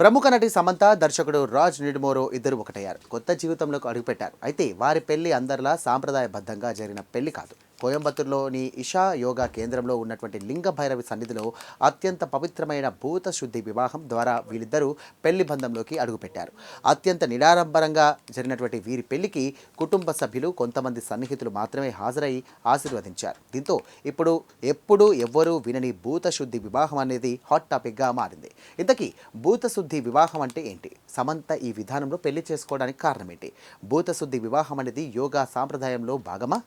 ప్రముఖ నటి సమంత దర్శకుడు రాజ్ నిడుమోరో ఇద్దరు ఒకటయ్యారు. కొత్త జీవితంలోకి అడుగుపెట్టారు. అయితే వారి పెళ్ళి అందరిలా సాంప్రదాయబద్ధంగా జరిగిన పెళ్ళి కాదు. కోయంబత్తూరులోని ఇషా యోగా కేంద్రంలో ఉన్నటువంటి లింగ భైరవి సన్నిధిలో అత్యంత పవిత్రమైన భూత శుద్ధి వివాహం ద్వారా వీళ్ళిద్దరూ పెళ్ళి బంధంలోకి అడుగుపెట్టారు. అత్యంత నిడారంభరంగా జరిగినటువంటి వీరి పెళ్ళికి కుటుంబ సభ్యులు కొంతమంది సన్నిహితులు మాత్రమే హాజరై ఆశీర్వదించారు. దీంతో ఇప్పుడు ఎప్పుడూ ఎవ్వరూ వినని భూత శుద్ధి వివాహం అనేది హాట్ టాపిక్గా మారింది. ఇంతకీ భూత శుద్ధి వివాహం అంటే ఏంటి? సమంత ఈ విధానంలో పెళ్ళి చేసుకోవడానికి కారణం ఏంటి? భూత శుద్ధి వివాహం అనేది యోగా సాంప్రదాయంలో భాగమా?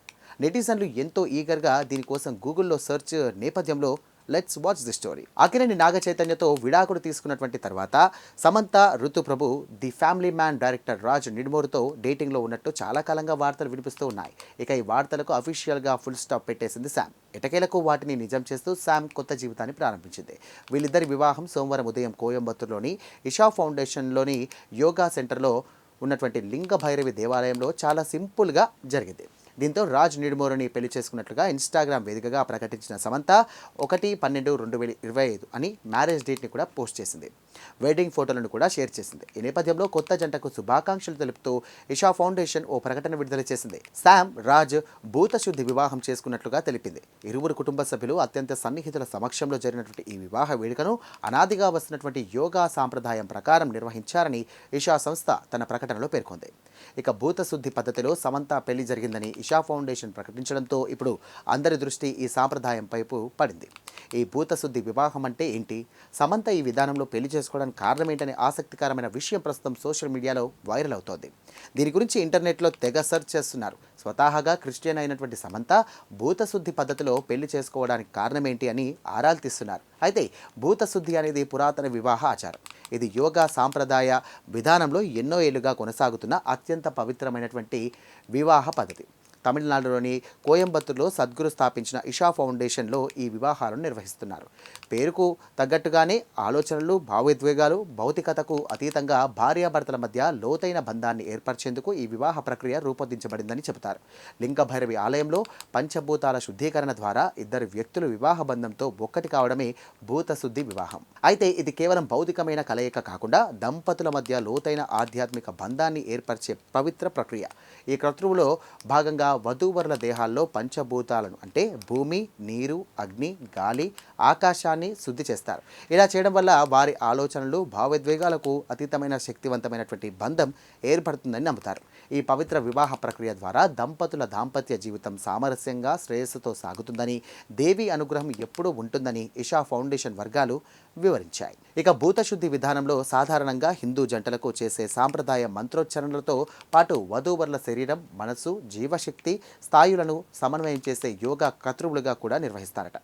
నెటిజన్లు ఎంతో ఈగర్గా దీనికోసం గూగుల్లో సెర్చ్ నేపథ్యంలో let's watch the story. Akkineni Naga చైతన్యతో విడాకుడు తీసుకున్నటువంటి తర్వాత Samantha Ruthuprabhu the family man director Raj నిడుమూరుతో డేటింగ్లో ఉన్నట్టు చాలా కాలంగా వార్తలు వినిపిస్తూ ఉన్నాయి. ఇక ఈ వార్తలకు అఫీషియల్గా ఫుల్ స్టాప్ పెట్టేసింది శామ్. ఎటకేలకు వాటిని నిజం చేస్తూ శామ్ కొత్త జీవితాన్ని ప్రారంభించింది. వీళ్ళిద్దరి వివాహం సోమవారం ఉదయం కోయంబత్తూరులోని ఇషా ఫౌండేషన్లోని యోగా సెంటర్లో ఉన్నటువంటి లింగ భైరవి దేవాలయంలో చాలా సింపుల్గా జరిగింది. దీంతో రాజ్ నిడుమోరుని పెళ్ళి చేసుకున్నట్లుగా ఇన్స్టాగ్రామ్ వేదికగా ప్రకటించిన సమంత ఒకటి పన్నెండు రెండు వేల ఇరవై ఐదు అని మ్యారేజ్ డేట్ని కూడా పోస్ట్ చేసింది. వెడ్డింగ్ ఫోటోలను కూడా షేర్ చేసింది. ఈ నేపథ్యంలో కొత్త జంటకు శుభాకాంక్షలు తెలుపుతూ ఇషా ఫౌండేషన్ ఓ ప్రకటన విడుదల చేసింది. శామ్ రాజ్ భూత శుద్ధి వివాహం చేసుకున్నట్లుగా తెలిపింది. ఇరువురు కుటుంబ సభ్యులు అత్యంత సన్నిహితుల సమక్షంలో జరిగినటువంటి ఈ వివాహ వేడుకను అనాదిగా వస్తున్నటువంటి యోగా సాంప్రదాయం ప్రకారం నిర్వహించారని ఇషా సంస్థ తన ప్రకటనలో పేర్కొంది. ఇక భూత శుద్ధి పద్ధతిలో సమంత పెళ్ళి జరిగిందని ఇషా ఫౌండేషన్ ప్రకటించడంతో ఇప్పుడు అందరి దృష్టి ఈ సాంప్రదాయం వైపు పడింది. ఈ భూత శుద్ధి వివాహం అంటే ఏంటి? సమంత ఈ విధానంలో పెళ్ళి చేసుకోవడానికి కారణం ఏంటనే ఆసక్తికరమైన విషయం ప్రస్తుతం సోషల్ మీడియాలో వైరల్ అవుతోంది. దీని గురించి ఇంటర్నెట్లో తెగ సెర్చ్ చేస్తున్నారు. స్వతహాగా క్రిస్టియన్ అయినటువంటి సమంత భూత శుద్ధి పద్ధతిలో పెళ్ళి చేసుకోవడానికి కారణం ఏంటి అని ఆరాలు తీస్తున్నారు. అయితే భూత శుద్ధి అనేది పురాతన వివాహ ఆచారం. ఇది యోగా సాంప్రదాయ విధానంలో ఎన్నో ఏళ్ళుగా కొనసాగుతున్న అత్యంత పవిత్రమైనటువంటి వివాహ పద్ధతి. తమిళనాడులోని కోయంబత్తూరులో సద్గురు స్థాపించిన ఇషా ఫౌండేషన్లో ఈ వివాహాలను నిర్వహిస్తున్నారు. పేరుకు తగ్గట్టుగానే ఆలోచనలు భావోద్వేగాలు భౌతికతకు అతీతంగా భార్యాభర్తల మధ్య లోతైన బంధాన్ని ఏర్పరిచేందుకు ఈ వివాహ ప్రక్రియ రూపొందించబడిందని చెబుతారు. లింగ భైరవి ఆలయంలో పంచభూతాల శుద్ధీకరణ ద్వారా ఇద్దరు వ్యక్తులు వివాహ బంధంతో ఒక్కటి కావడమే భూత శుద్ధి వివాహం. అయితే ఇది కేవలం భౌతికమైన కలయిక కాకుండా దంపతుల మధ్య లోతైన ఆధ్యాత్మిక బంధాన్ని ఏర్పరిచే పవిత్ర ప్రక్రియ. ఈ క్రతువులో భాగంగా వధూవరుల దేహాల్లో పంచభూతాలను అంటే భూమి నీరు అగ్ని గాలి ఆకాశాన్ని శుద్ధి చేస్తారు. ఇలా చేయడం వల్ల వారి ఆలోచనలు భావోద్వేగాలకు అతీతమైన శక్తివంతమైనటువంటి బంధం ఏర్పడుతుందని నమ్ముతారు. ఈ పవిత్ర వివాహ ప్రక్రియ ద్వారా దంపతుల దాంపత్య జీవితం సామరస్యంగా శ్రేయస్సుతో సాగుతుందని దేవి అనుగ్రహం ఎప్పుడూ ఉంటుందని ఇషా ఫౌండేషన్ వర్గాలు వివరించాయి. ఇక భూతశుద్ధి విధానంలో సాధారణంగా హిందూ జంటలకు చేసే సాంప్రదాయ మంత్రోచ్చరణలతో పాటు వధూవరుల శరీరం మనసు జీవశక్తి స్థాయిలను సమన్వయం చేసే యోగా కతృవులుగా కూడా నిర్వహిస్తారట.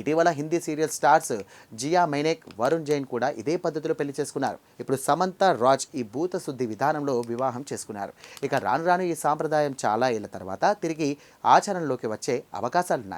ఇటీవల హిందీ సీరియల్ స్టార్స్ జియా మైనేక్ వరుణ్ జైన్ కూడా ఇదే పద్ధతిలో పెళ్ళి చేసుకున్నారు. ఇప్పుడు సమంత రాజ్ ఈ భూత శుద్ధి విధానంలో వివాహం చేసుకున్నారు. ఇక రాను రాను ఈ సాంప్రదాయం చాలా ఏళ్ళ తర్వాత తిరిగి ఆచరణలోకి వచ్చే అవకాశాలున్నాయి.